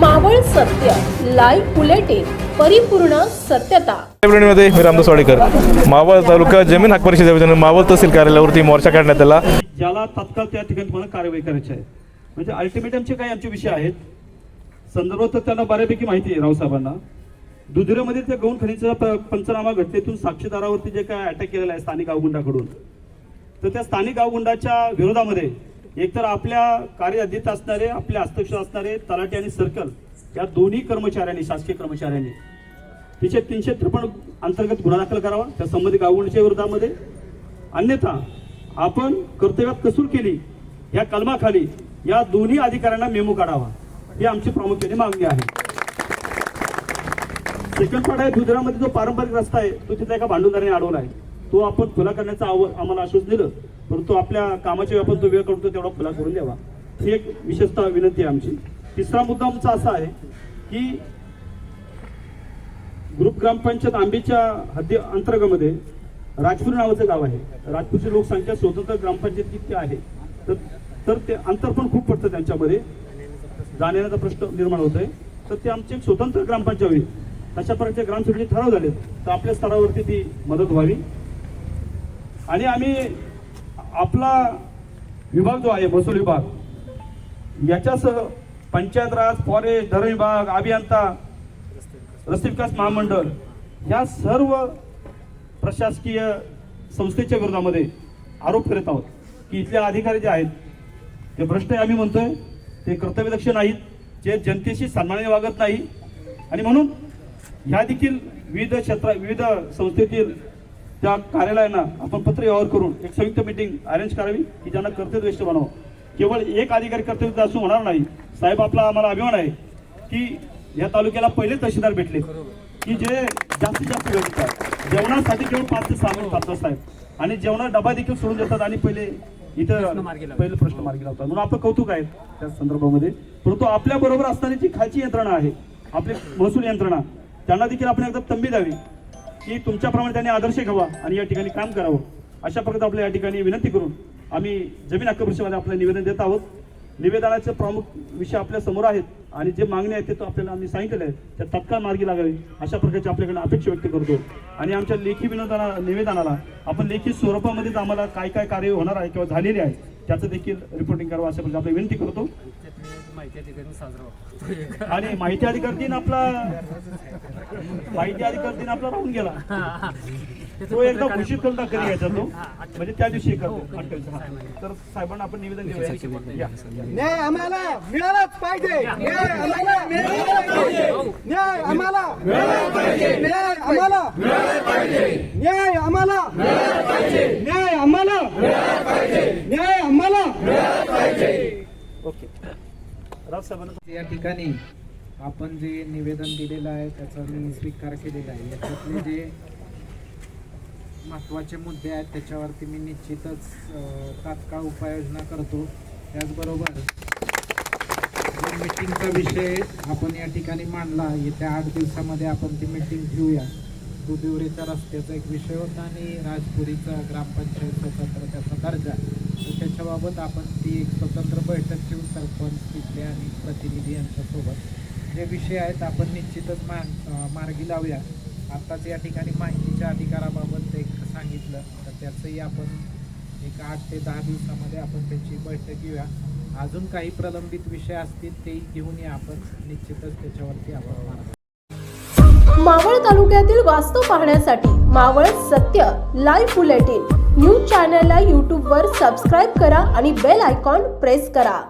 मावळ सत्य live bulletin परिपूर्ण सत्यता. मध्ये मी रामदास वाडेकर. मावळ तालुका जमीन हक्क परिषदेच्या वतीने मावळ तहसील कार्यालयावरती मोर्चा काढण्यात आला. ज्याला तात्काळ त्या ठिकाणी तुम्हाला कारवाई करायची आहे. म्हणजे अल्टिमेट आमचे काही आमचे विषय आहेत. संदर्भात तर त्यांना बऱ्यापैकी माहिती आहे रावसाहेबांना दुधरेमध्ये त्या गौण खनिजचा प- पंचनामा घटनेतून साक्षीदारावरती जे काय अटॅक केलेला आहे स्थानिक गावगुंडाकडून तर त्या स्थानिक गावगुंडाच्या विरोधामध्ये एकतर आपल्या कार्यअधीत असणारे आपले हस्तक्षेप असणारे तलाठी आणि सर्कल या दोन्ही कर्मचाऱ्यांनी शासकीय कर्मचाऱ्यांनी तिचे तीनशे त्रेपन्न अंतर्गत गुन्हा दाखल करावा त्या संबंधित गावगुंडाच्या विरोधामध्ये. अन्यथा आपण कर्तव्यात कसूर केली या कलमाखाली या दोन्ही अधिकाऱ्यांना मेमो काढावा ही आमची प्रामुख्याने मागणी आहे. सेकंड पार्ट आहे दुधरामध्ये जो पारंपरिक रस्ता आहे तो तिथल्या एका भांडवलदाराने अडवला आहे. तो आपण खुला करण्याचं आव आम्हाला आश्वासन दिलं. परंतु आपल्या कामाच्या व्यापात तो वेळ करतो तेवढा खुला करून द्यावा. ही एक विशेषतः विनंती आहे आमची. तिसरा मुद्दा आमचा असा आहे की ग्रुप ग्रामपंचायत आंबीच्या हद्दी अंतर्गामध्ये राजपूर नावाचं गाव आहे. राजपूरची लोकसंख्या स्वतंत्र ग्रामपंचायत किती आहे. तर तर ते अंतर पण खूप पडतं त्यांच्यामध्ये. जाण्याचा प्रश्न निर्माण होतोय. तर ते आमचे एक स्वतंत्र ग्रामपंचायत होईल. तशा प्रकारचे ग्रामसभेचे ठराव झाले तर आपल्या स्तरावरती ती मदत व्हावी. आणि आम्ही आपला विभाग जो आहे महसूल विभाग याच्यासह पंचायत राज फॉरेस्ट धरण विभाग अभियंता रस्ते विकास महामंडळ ह्या सर्व प्रशासकीय संस्थेच्या विरोधामध्ये आरोप करत आहोत की इथले अधिकारी जे आहेत ते भ्रष्ट आहे आम्ही म्हणतोय ते कर्तव्यदक्ष नाहीत जे जनतेशी सन्मानाने वागत नाही. आणि म्हणून ह्या देखील विविध क्षेत्र विविध संस्थेतील त्या कार्यालयांना आपण पत्र व्यवहार करून एक संयुक्त मीटिंग अरेंज करावी की ज्यांना कर्तव्यदक्ष बनावं. केवळ एक अधिकारी कर्तव्य असून होणार नाही. साहेब आपला आम्हाला अभिमान आहे की या तालुक्याला पहिले तहसीलदार भेटले. की जे जास्तीत जास्त देतात. जेवणासाठी केवळ पाच ते सहा मिनिट खातात साहेब. आणि जेवणा डबा देखील सोडून देतात आणि पहिले इथं पहिले प्रश्न मार्गी लावतात. म्हणून आपलं कौतुक आहे त्या संदर्भामध्ये. परंतु आपल्या बरोबर असणारी जी खालची यंत्रणा आहे आपली महसूल यंत्रणा त्यांना देखील आपण एकदम तंबी द्यावी. की तुमच्याप्रमाणे त्यांनी आदर्श घ्यावा आणि या ठिकाणी काम करावं. अशा प्रकारे आपल्या या ठिकाणी विनंती करून आम्ही जमीन हक्क परिषदेमध्ये आपलं निवेदन देत आहोत. निवेदनाचे प्रमुख विषय आपल्यासमोर आहेत आणि जे मागणी आहेत ते तो आपल्याला आम्ही सांगितलेले आहेत. त्या तत्काळ मार्गी लागावी अशा प्रकारची आपल्याकडे अपेक्षा व्यक्त करतो. आणि आमच्या लेखी विनोदाना निवेदनाला आपण लेखी स्वरूपामध्येच आम्हाला काय काय कार्य होणार आहे किंवा झालेले आहे त्याचं देखील रिपोर्टिंग करावं अशा प्रकारे आपली विनंती करतो. माहिती अधिकारी आणि माहिती अधिकारी दिन आपला माहिती अधिकारी दिन आपला राहून गेला. तो एकदा घोषित करून टाक कधी यायचा तो म्हणजे त्या दिवशी हे हा. तर साहेबांना आपण निवेदन देऊया. या. न्याय आम्हाला मिळालाच पाहिजे. न्याय आम्हाला मिळालाच पाहिजे. न्याय आम्हाला मिळालाच पाहिजे. न्याय आम्हाला न्याय आम्हाला न्याय आम्हाला न्याय आम्हाला ओके. राव साहेबांना या ठिकाणी आपण जे निवेदन दिलेलं आहे त्याचा मी स्वीकार केलेला आहे. याच्यातले जे महत्त्वाचे मुद्दे आहेत त्याच्यावरती मी निश्चितच तात्काळ उपाययोजना करतो. त्याचबरोबर जो मिटिंगचा विषय आपण या ठिकाणी मांडला येत्या आठ दिवसामध्ये आपण ती मिटिंग घेऊया. दुधिवरीच्या रस्त्याचा एक विषय होता आणि राजपुरीचा ग्रामपंचायत स्वतंत्र त्याचा दर्जा. तर त्याच्याबाबत आपण ती एक स्वतंत्र बैठक घेऊन सरपंच तिथले आणि प्रतिनिधी यांच्यासोबत जे विषय आहेत आपण निश्चितच मा मार्गी लावूया. आत्ताच या ठिकाणी माहितीच्या अधिकाराबाबत एक सांगितलं तर त्याचंही आपण एक आठ ते दहा दिवसामध्ये आपण त्याची बैठक घेऊया. अजून काही प्रलंबित विषय असतील तेही घेऊन या आपण. निश्चितच त्याच्यावरती आपण मार्ग मावळ तालुक्यातील वास्तव पाहण्यासाठी मावळ सत्य लाईव्ह बुलेटिन. न्यूज चॅनलला यूट्यूबवर सबस्क्राईब करा आणि बेल आयकॉन प्रेस करा.